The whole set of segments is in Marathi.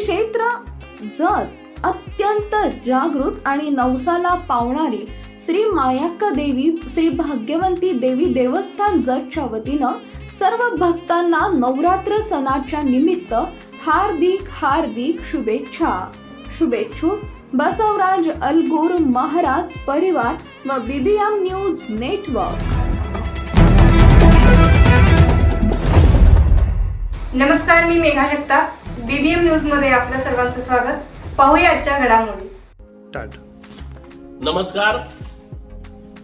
क्षेत्र जत अत्यंत जागृत आणि नवसाला पावणारी श्री मायाक्का देवी श्री भाग्यवंती देवी देवस्थान जतच्या वतीनं सर्व भक्तांना नवरात्र सणाच्या निमित्त हार्दिक हार्दिक शुभेच्छा. शुभेच्छुक बसवराज अलगूर महाराज परिवार व बीबीएम न्यूज नेटवर्क. नमस्कार मी मेघा जगताप. बीबीएम न्यूजमध्ये आपल्या सर्वांचं स्वागत. पाहूया आजच्या घडामोडी नमस्कार.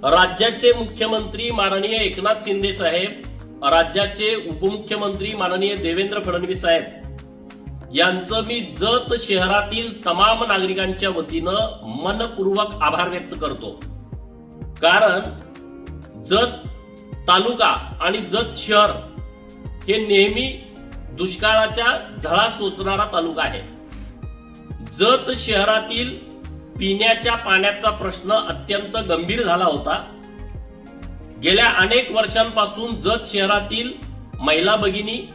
राज्याचे मुख्यमंत्री माननीय एकनाथ शिंदे साहेब राज्याचे उपमुख्यमंत्री माननीय देवेंद्र फडणवीस साहेब यांचं मी जत शहरातील तमाम नागरिकांच्या वतीनं मनपूर्वक आभार व्यक्त करतो. कारण जत तालुका आणि जत शहर हे नेहमी दुष्काळाच्या झळा सोचणारा तालुका आहे. जत शहरातील पिण्याच्या पाण्याचा प्रश्न अत्यंत गंभीर झाला होता. गेल्या अनेक वर्षांपासून जत शहरातील महिला भगिनी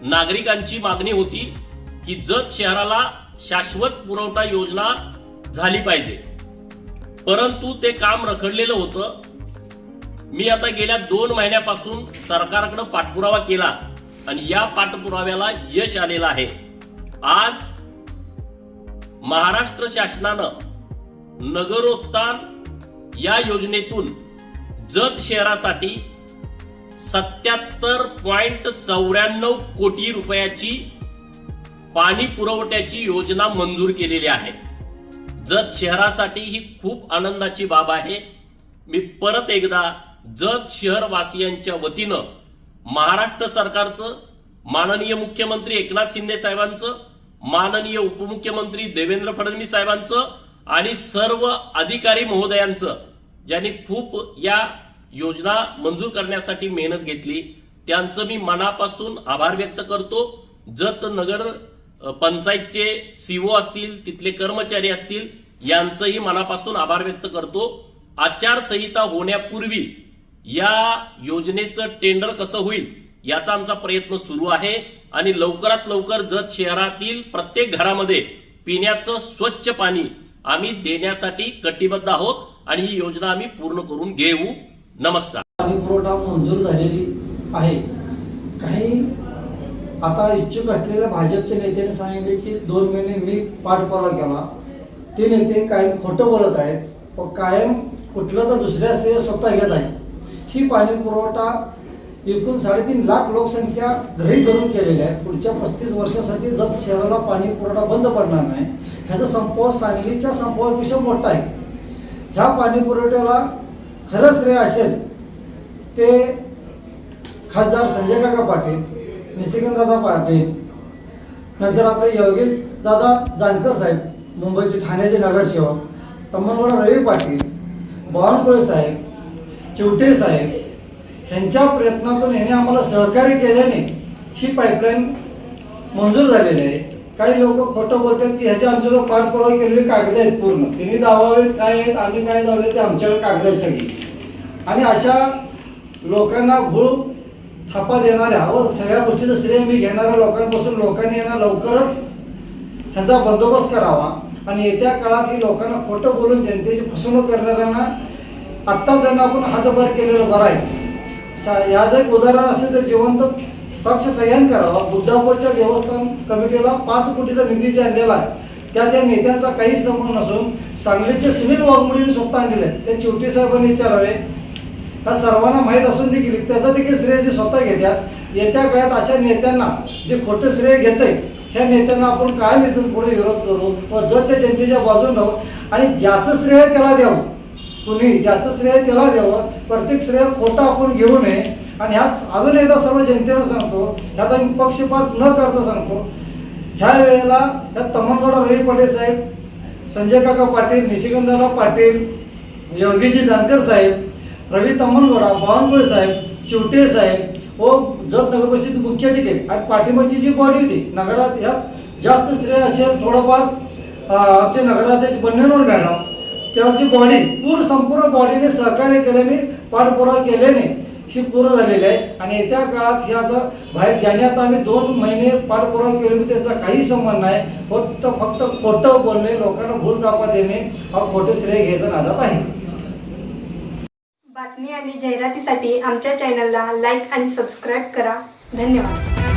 नागरिकांची मागणी होती की जत शहराला शाश्वत पुरवठा योजना झाली पाहिजे. परंतु ते काम रखडलेलं होतं. मी आता गेल्या दोन महिन्यापासून सरकारकडे पाठपुरावा केला. आणि या पाठपुराव्याला यश आलेलं आहे. आज महाराष्ट्र शासनानं नगरोत्थान या योजनेतून जत शहरासाठी सत्याहत्तर पॉइंट चौऱ्याण्णव कोटी रुपयाची पाणी पुरवठ्याची योजना मंजूर केलेली आहे. जत शहरासाठी ही खूप आनंदाची बाब आहे. मी परत एकदा जत शहरवासियांच्या वतीनं महाराष्ट्र सरकारचं माननीय मुख्यमंत्री एकनाथ शिंदे साहेबांचं माननीय उपमुख्यमंत्री देवेंद्र फडणवीस साहेबांचं आणि सर्व अधिकारी महोदयांचं ज्यांनी खूप या योजना मंजूर करण्यासाठी मेहनत घेतली त्यांचं मी मनापासून आभार व्यक्त करतो. जत नगर पंचायतचे सीओ असतील तिथले कर्मचारी असतील यांचंही मनापासून आभार व्यक्त करतो. आचारसंहिता होण्यापूर्वी या योजनेचं टेंडर कसं होईल याचा आमचा प्रयत्न सुरू आहे आणि लवकरात लवकर जत शहरातील प्रत्येक घरामध्ये पिण्याचं स्वच्छ पाणी आम्ही देण्यासाठी कटिबद्ध आहोत आणि ही योजना आम्ही पूर्ण करून घेऊ. नमस्कार. पाणी पुरवठा मंजूर झालेली आहे. काही आता इच्छुक असलेल्या भाजपच्या नेत्याने सांगितले की दोन महिने मी पाठपुरावा केला. ते नेते कायम खोटं बोलत आहेत. व कायम कुठलं तर दुसऱ्या श्रेय स्वतः घेत आहेत. ही पाणी पुरवठा एकूण साडेतीन लाख लोकसंख्या घरी धरून केलेली आहे पुढच्या पस्तीस वर्षासाठी जत शहराला पाणी पुरवठा बंद पडणार नाही. ह्याचा संपव सांगलीच्या संपवापेक्षा मोठा आहे. ह्या पाणी पुरवठ्याला खरंच श्रेय असेल ते खासदार संजय काका पाटील निशिकांत दादा पाटील नंतर आपले योगेश दादा जानकर साहेब मुंबईचे ठाण्याचे नगरसेवक तम्मनगौडा रवी पाटील बावनकुळे साहेब चिवटे साहेब ह्यांच्या प्रयत्नातून ह्याने आम्हाला सहकार्य केल्याने ही पाईपलाईन मंजूर झालेली आहे. काही लोक खोटं बोलतात की ह्याच्या आमच्याकडे पाठपुरावा केलेले कागद आहेत पूर्ण. त्यांनी दावावेत काय आहेत आम्ही काय दावले ते आमच्याकडे कागद आहेत सगळी. आणि अशा लोकांना भूळ थापा देणाऱ्या व सगळ्या गोष्टीचं श्रेय मी घेणाऱ्या लोकांपासून लोकांनी यांना लवकरच ह्याचा बंदोबस्त करावा. आणि येत्या काळात ही लोकांना खोटं बोलून जनतेची फसवणूक करणाऱ्यांना आत्ता त्यांना आपण हातभार केलेलं बरं आहे. याचं एक उदाहरण असेल तर जिवंत साक्ष सह्यान करावा. बुद्धापूरच्या देवस्थान कमिटीला पाच कोटीचा निधी जे आणलेला आहे त्या त्या नेत्यांचा काही संबंध नसून सांगलीचे सुनील वाघमोडीने स्वतः आणलेले आहेत ते चिवटी साहेबांनी विचारावे. ह्या सर्वांना माहीत असून देखील त्याचा देखील श्रेय जे स्वतः घेतात येत्या काळात अशा नेत्यांना जे खोटं श्रेय घेत ह्या नेत्यांना आपण कायम इथून पुढे विरोध करू व जच्या जनतेच्या बाजून राहू आणि ज्याचं श्रेय त्याला द्यावं. तुम्ही ज्याचं श्रेय त्याला द्यावं प्रत्येक श्रेय खोटा आपण घेऊ नये. आणि ह्याच अजून एकदा सर्व जनतेला सांगतो ह्यात मी पक्षपात न करता सांगतो ह्या वेळेला ह्या तमनगडा रवी पाटील साहेब संजय काका पाटील निशिकांतदादा पाटील योगीजी जानकर साहेब रवी तमनगोडा बावनकुळे साहेब चिवटे साहेब व जत नगर परिषद मुख्याधिकारी आणि पाठिंबाची जी बॉडी होती नगरात ह्यात जास्त श्रेय असेल थोडंफार आमचे नगराध्यक्ष बन्नेनवर मॅडम त्यांची बॉडी पूर्ण संपूर्ण बॉडीने सहकार्य केल्याने पाठपुरावा केल्याने ही पूर्ण झालेली आहे. आणि येत्या काळात हे आता बाहेर ज्याने आता आम्ही दोन महिने पाठपुरावा केले म्हणजे त्याचा काही संबंध नाही. फक्त फक्त खोटं बोलणे लोकांना भूल दाखवा देणे हा खोटे श्रेय घ्यायचा नादात आहे. बातमी आणि जाहिरातीसाठी आमच्या चॅनलला लाईक आणि सबस्क्राईब करा. धन्यवाद.